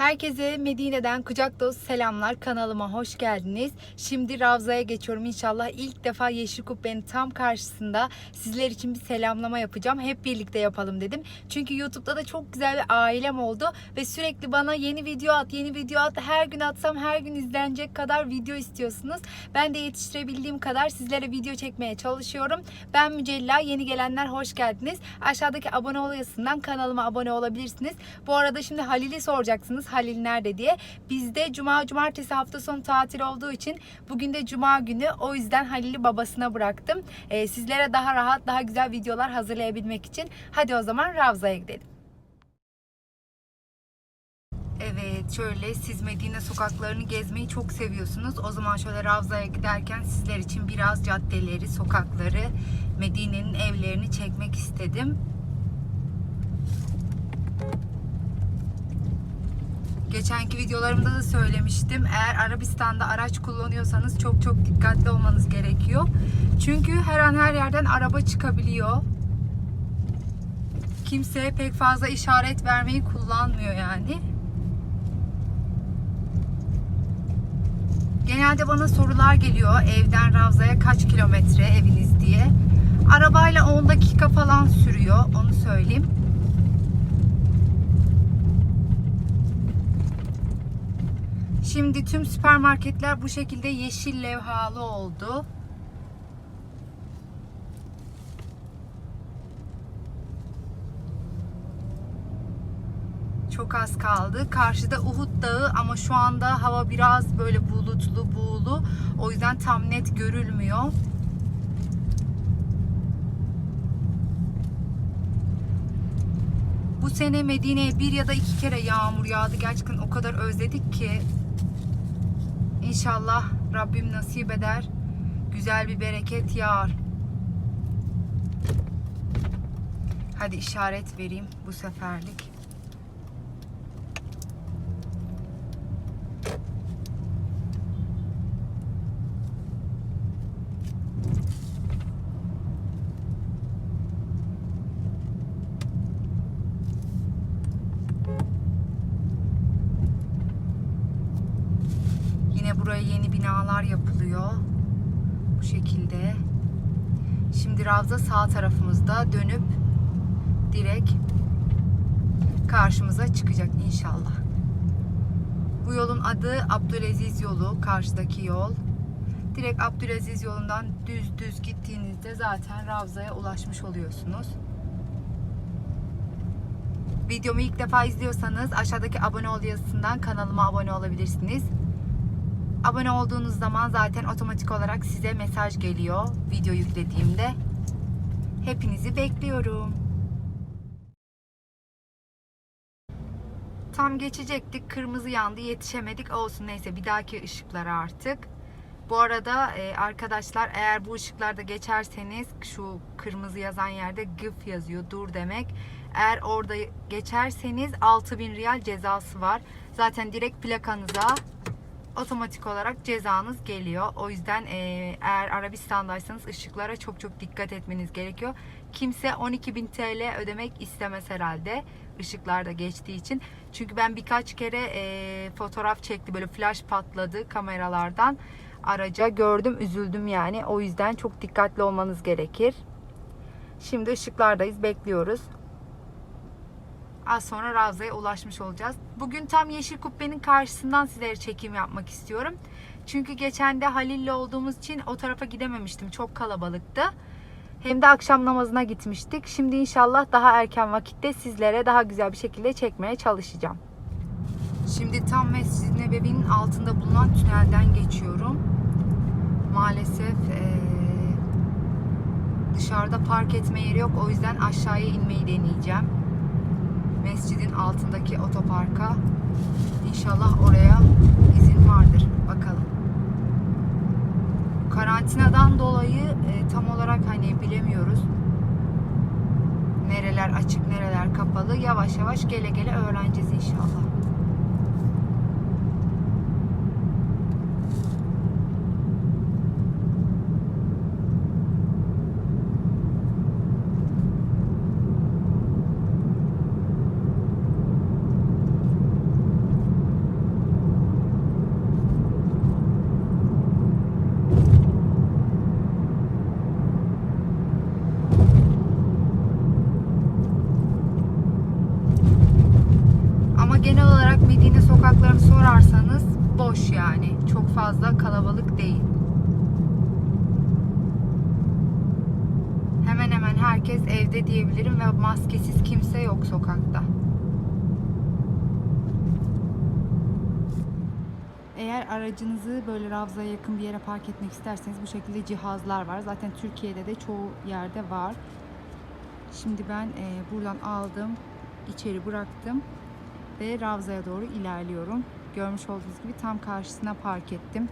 Herkese Medine'den kucak dolusu selamlar. Kanalıma hoş geldiniz. Şimdi Ravza'ya geçiyorum inşallah. İlk defa Yeşil Kubbe'nin tam karşısında sizler için bir selamlama yapacağım. Hep birlikte yapalım dedim. Çünkü YouTube'da da çok güzel bir ailem oldu ve sürekli bana yeni video at, yeni video at. Her gün atsam her gün izlenecek kadar video istiyorsunuz. Ben de yetiştirebildiğim kadar sizlere video çekmeye çalışıyorum. Ben Mücella. Yeni gelenler hoş geldiniz. Aşağıdaki abone ol yazısından kanalıma abone olabilirsiniz. Bu arada şimdi Halil'i soracaksınız. Halil nerede diye. Bizde cuma cumartesi hafta sonu tatil olduğu için bugün de cuma günü. O yüzden Halil'i babasına bıraktım. Ee, sizlere daha rahat, daha güzel videolar hazırlayabilmek için. Hadi o zaman Ravza'ya gidelim. Evet şöyle siz Medine sokaklarını gezmeyi çok seviyorsunuz. O zaman şöyle Ravza'ya giderken sizler için biraz caddeleri, sokakları, Medine'nin evlerini çekmek istedim. Geçenki videolarımda da söylemiştim. Eğer Arabistan'da araç kullanıyorsanız çok çok dikkatli olmanız gerekiyor. Çünkü her an her yerden araba çıkabiliyor. Kimse pek fazla işaret vermeyi kullanmıyor yani. Genelde bana sorular geliyor evden Ravza'ya kaç kilometre eviniz diye. Arabayla 10 dakika falan sürüyor onu söyleyeyim. Şimdi tüm süpermarketler bu şekilde yeşil levhalı oldu. Çok az kaldı. Karşıda Uhud Dağı ama şu anda hava biraz böyle bulutlu, buğulu. O yüzden tam net görülmüyor. Bu sene Medine'ye bir ya da iki kere yağmur yağdı. Gerçekten o kadar özledik ki. İnşallah Rabbim nasip eder. Güzel bir bereket yağar. Hadi işaret vereyim bu seferlik. Yine buraya yeni binalar yapılıyor. Bu şekilde. Ravza sağ tarafımızda dönüp direkt karşımıza çıkacak inşallah. Bu yolun adı Abdülaziz yolu. Karşıdaki yol. Direkt Abdülaziz yolundan düz düz gittiğinizde zaten Ravza'ya ulaşmış oluyorsunuz. Videomu ilk defa izliyorsanız aşağıdaki abone ol yazısından kanalıma abone olabilirsiniz. Abone olduğunuz zaman zaten otomatik olarak size mesaj geliyor video yüklediğimde. Hepinizi bekliyorum. Tam geçecektik. Kırmızı yandı. Yetişemedik. Olsun neyse bir dahaki ışıklara artık. Bu arada e, arkadaşlar eğer bu ışıklarda geçerseniz şu kırmızı yazan yerde gıf yazıyor. Dur demek. Eğer orada geçerseniz 6000 riyal cezası var. Zaten direkt plakanıza otomatik olarak cezanız geliyor. O yüzden e, eğer Arabistan'daysanız ışıklara çok çok dikkat etmeniz gerekiyor. Kimse 12.000 TL ödemek istemez herhalde ışıklarda geçtiği için. Çünkü ben birkaç kere e, fotoğraf çekti böyle flash patladı kameralardan araca gördüm üzüldüm yani. O yüzden çok dikkatli olmanız gerekir. Şimdi ışıklardayız bekliyoruz. Az sonra Ravza'ya ulaşmış olacağız. Bugün tam Yeşil Kubbe'nin karşısından sizlere çekim yapmak istiyorum. Çünkü geçen de Halil'le olduğumuz için o tarafa gidememiştim. Çok kalabalıktı. Hem de akşam namazına gitmiştik. Şimdi inşallah daha erken vakitte sizlere daha güzel bir şekilde çekmeye çalışacağım. Şimdi tam Mescid-i Nebevi'nin altında bulunan tünelden geçiyorum. Maalesef eee, dışarıda park etme yeri yok. O yüzden aşağıya inmeyi deneyeceğim mescidin altındaki otoparka. İnşallah oraya izin vardır. Bakalım. Karantinadan dolayı e, tam olarak hani bilemiyoruz. Nereler açık, nereler kapalı. Yavaş yavaş gele gele öğreneceğiz inşallah. genel olarak Medine sokaklarını sorarsanız boş yani. Çok fazla kalabalık değil. Hemen hemen herkes evde diyebilirim ve maskesiz kimse yok sokakta. Eğer aracınızı böyle Ravza'ya yakın bir yere park etmek isterseniz bu şekilde cihazlar var. Zaten Türkiye'de de çoğu yerde var. Şimdi ben e, buradan aldım, içeri bıraktım ve Ravza'ya doğru ilerliyorum. Görmüş olduğunuz gibi tam karşısına park ettim.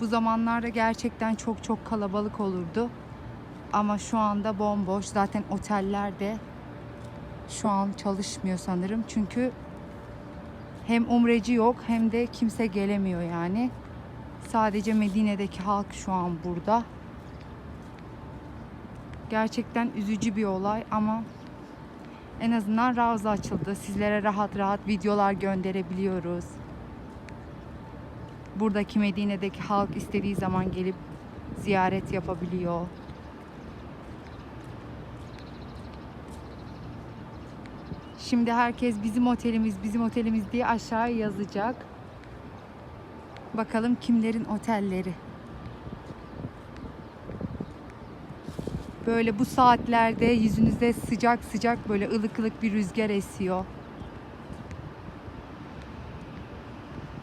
Bu zamanlarda gerçekten çok çok kalabalık olurdu. Ama şu anda bomboş. Zaten oteller de şu an çalışmıyor sanırım. Çünkü hem umreci yok hem de kimse gelemiyor yani. Sadece Medine'deki halk şu an burada. Gerçekten üzücü bir olay ama en azından Ravza açıldı. Sizlere rahat rahat videolar gönderebiliyoruz. Buradaki Medine'deki halk istediği zaman gelip ziyaret yapabiliyor. Şimdi herkes bizim otelimiz, bizim otelimiz diye aşağıya yazacak. Bakalım kimlerin otelleri. Böyle bu saatlerde yüzünüzde sıcak sıcak böyle ılık ılık bir rüzgar esiyor.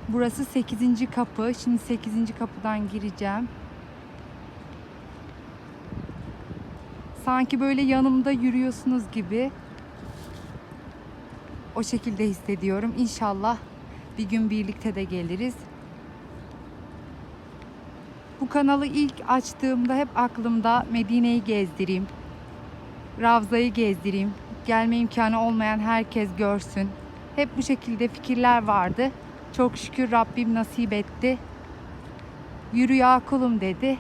Burası 8. kapı. Şimdi 8. kapıdan gireceğim. Sanki böyle yanımda yürüyorsunuz gibi. O şekilde hissediyorum. İnşallah bir gün birlikte de geliriz. Bu kanalı ilk açtığımda hep aklımda Medine'yi gezdireyim. Ravza'yı gezdireyim. Gelme imkanı olmayan herkes görsün. Hep bu şekilde fikirler vardı. Çok şükür Rabbim nasip etti. Yürü ya kulum dedi.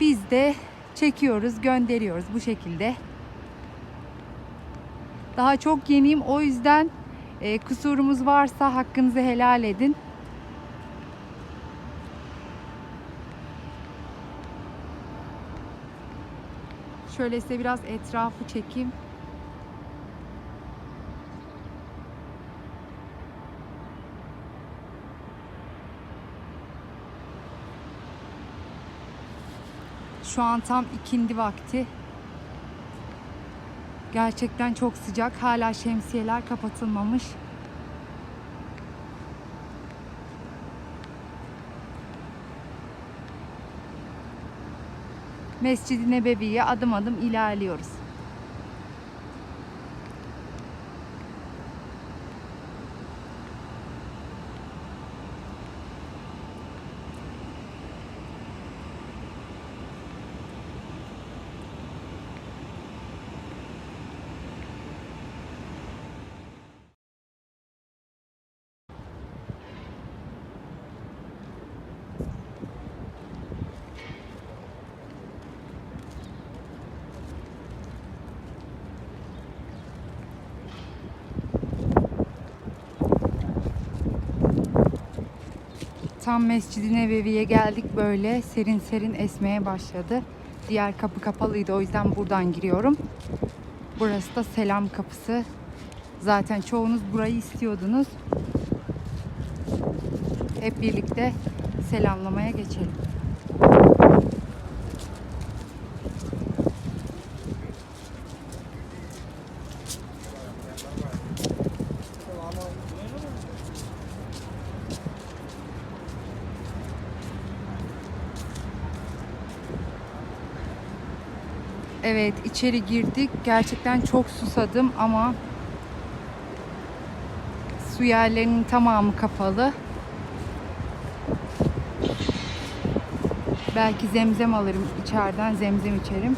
Biz de çekiyoruz, gönderiyoruz bu şekilde. Daha çok yeniyim o yüzden e, kusurumuz varsa hakkınızı helal edin. Şöyle size biraz etrafı çekeyim. Şu an tam ikindi vakti. Gerçekten çok sıcak. Hala şemsiyeler kapatılmamış. Mescid-i Nebevi'ye adım adım ilerliyoruz. Tam Mescid-i Nebevi'ye geldik böyle serin serin esmeye başladı. Diğer kapı kapalıydı o yüzden buradan giriyorum. Burası da selam kapısı. Zaten çoğunuz burayı istiyordunuz. Hep birlikte selamlamaya geçelim. Evet içeri girdik. Gerçekten çok susadım ama su yerlerinin tamamı kapalı. Belki zemzem alırım içeriden zemzem içerim.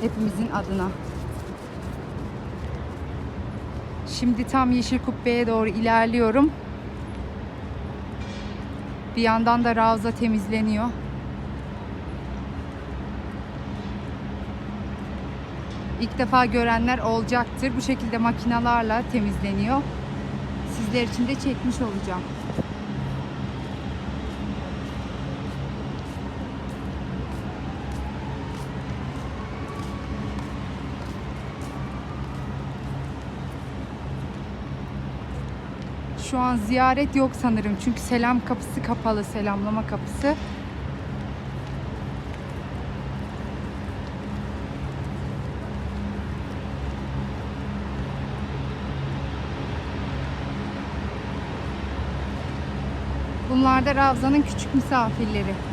Hepimizin adına. Şimdi tam Yeşil Kubbe'ye doğru ilerliyorum. Bir yandan da Ravza temizleniyor. İlk defa görenler olacaktır. Bu şekilde makinalarla temizleniyor. Sizler için de çekmiş olacağım. Şu an ziyaret yok sanırım. Çünkü selam kapısı kapalı. Selamlama kapısı. Bunlar da Ravza'nın küçük misafirleri.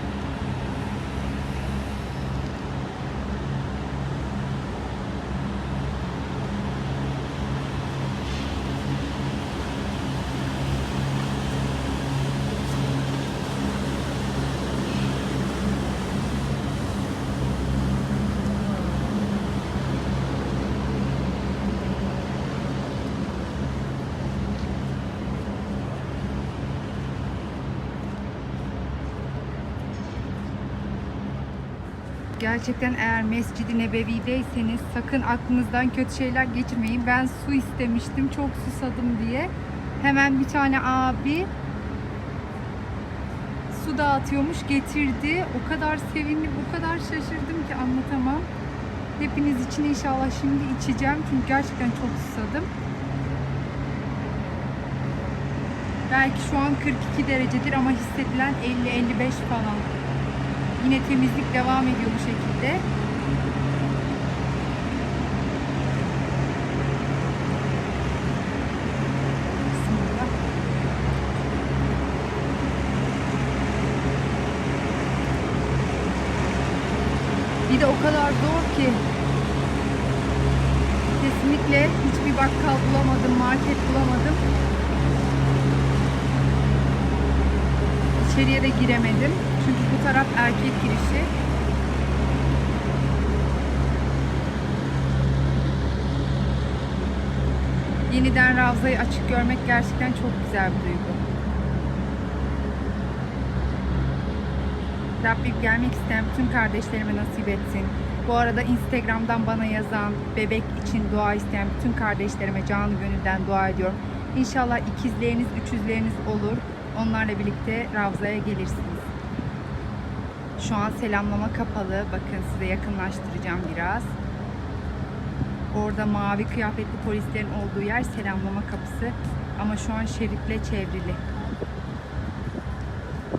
Gerçekten eğer Mescid-i Nebevi'deyseniz sakın aklınızdan kötü şeyler geçirmeyin. Ben su istemiştim çok susadım diye. Hemen bir tane abi su dağıtıyormuş getirdi. O kadar sevindim, o kadar şaşırdım ki anlatamam. Hepiniz için inşallah şimdi içeceğim. Çünkü gerçekten çok susadım. Belki şu an 42 derecedir ama hissedilen 50-55 falan. Yine temizlik devam ediyor bu şekilde. Bir de o kadar zor ki kesinlikle hiçbir bakkal bulamadım, market bulamadım. İçeriye de giremedim. Çünkü bu taraf erkek girişi. Yeniden Ravza'yı açık görmek gerçekten çok güzel bir duygu. Rabbim gelmek isteyen bütün kardeşlerime nasip etsin. Bu arada Instagram'dan bana yazan, bebek için dua isteyen bütün kardeşlerime canı gönülden dua ediyorum. İnşallah ikizleriniz, üçüzleriniz olur. Onlarla birlikte Ravza'ya gelirsiniz. Şu an selamlama kapalı. Bakın size yakınlaştıracağım biraz. Orada mavi kıyafetli polislerin olduğu yer selamlama kapısı. Ama şu an şeritle çevrili.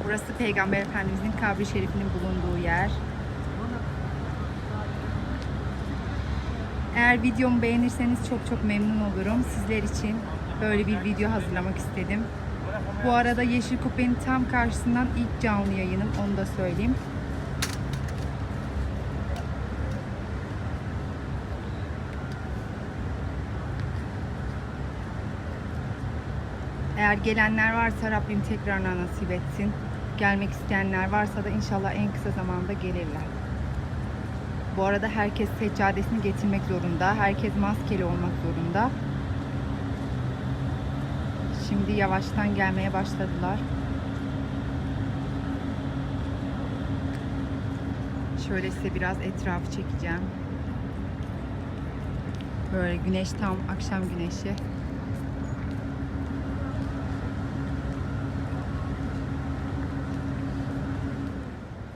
Burası Peygamber Efendimizin kabri şerifinin bulunduğu yer. Eğer videomu beğenirseniz çok çok memnun olurum. Sizler için böyle bir video hazırlamak istedim. Bu arada Yeşil Kubbe'nin tam karşısından ilk canlı yayınım onu da söyleyeyim. Eğer gelenler varsa Rabbim tekrarına nasip etsin. Gelmek isteyenler varsa da inşallah en kısa zamanda gelirler. Bu arada herkes seccadesini getirmek zorunda. Herkes maskeli olmak zorunda. Şimdi yavaştan gelmeye başladılar. Şöyle size biraz etrafı çekeceğim. Böyle güneş tam akşam güneşi.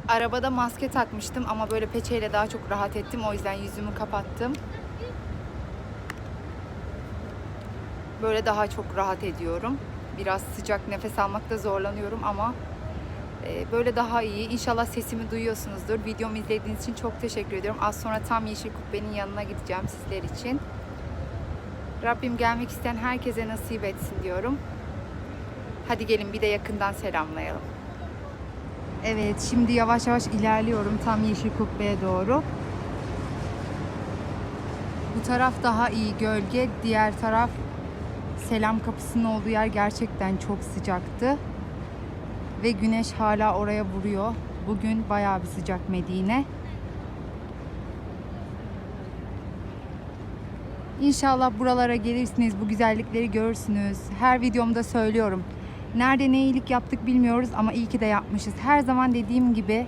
Arabada maske takmıştım ama böyle peçeyle daha çok rahat ettim. O yüzden yüzümü kapattım. Böyle daha çok rahat ediyorum. Biraz sıcak nefes almakta zorlanıyorum ama e, böyle daha iyi. İnşallah sesimi duyuyorsunuzdur. Videomu izlediğiniz için çok teşekkür ediyorum. Az sonra tam Yeşil Kubbe'nin yanına gideceğim sizler için. Rabbim gelmek isteyen herkese nasip etsin diyorum. Hadi gelin bir de yakından selamlayalım. Evet, şimdi yavaş yavaş ilerliyorum tam Yeşil Kubbe'ye doğru. Bu taraf daha iyi gölge, diğer taraf Selam kapısının olduğu yer gerçekten çok sıcaktı. Ve güneş hala oraya vuruyor. Bugün bayağı bir sıcak Medine. İnşallah buralara gelirsiniz, bu güzellikleri görürsünüz. Her videomda söylüyorum. Nerede ne iyilik yaptık bilmiyoruz ama iyi ki de yapmışız. Her zaman dediğim gibi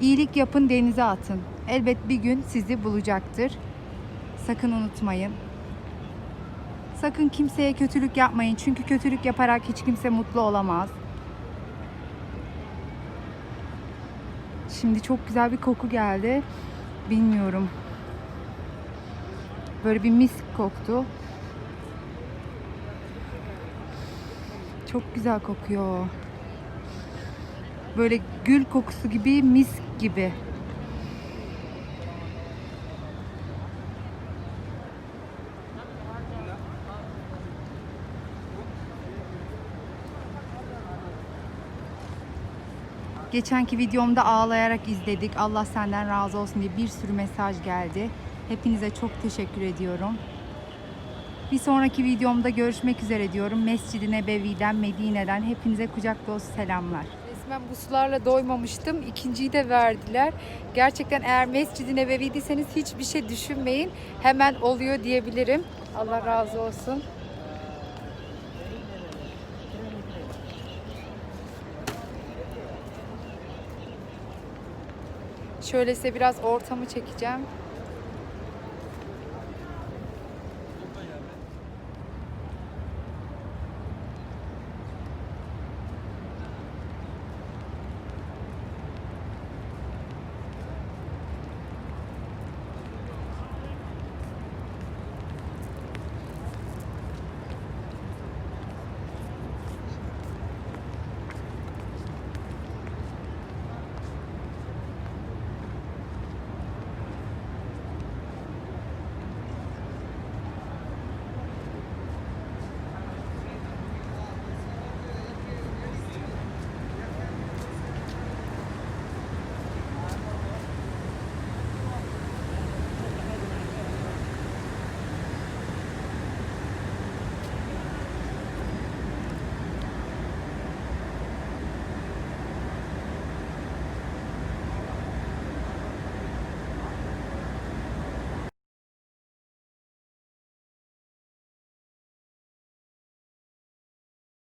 iyilik yapın denize atın. Elbet bir gün sizi bulacaktır. Sakın unutmayın. Sakın kimseye kötülük yapmayın. Çünkü kötülük yaparak hiç kimse mutlu olamaz. Şimdi çok güzel bir koku geldi. Bilmiyorum. Böyle bir mis koktu. Çok güzel kokuyor. Böyle gül kokusu gibi, mis gibi. Geçenki videomda ağlayarak izledik. Allah senden razı olsun diye bir sürü mesaj geldi. Hepinize çok teşekkür ediyorum. Bir sonraki videomda görüşmek üzere diyorum. Mescid-i Nebevi'den, Medine'den hepinize kucak dolusu selamlar. Resmen bu sularla doymamıştım. İkinciyi de verdiler. Gerçekten eğer Mescid-i Nebevi'diyseniz hiçbir şey düşünmeyin. Hemen oluyor diyebilirim. Allah razı olsun. Şöyle size biraz ortamı çekeceğim.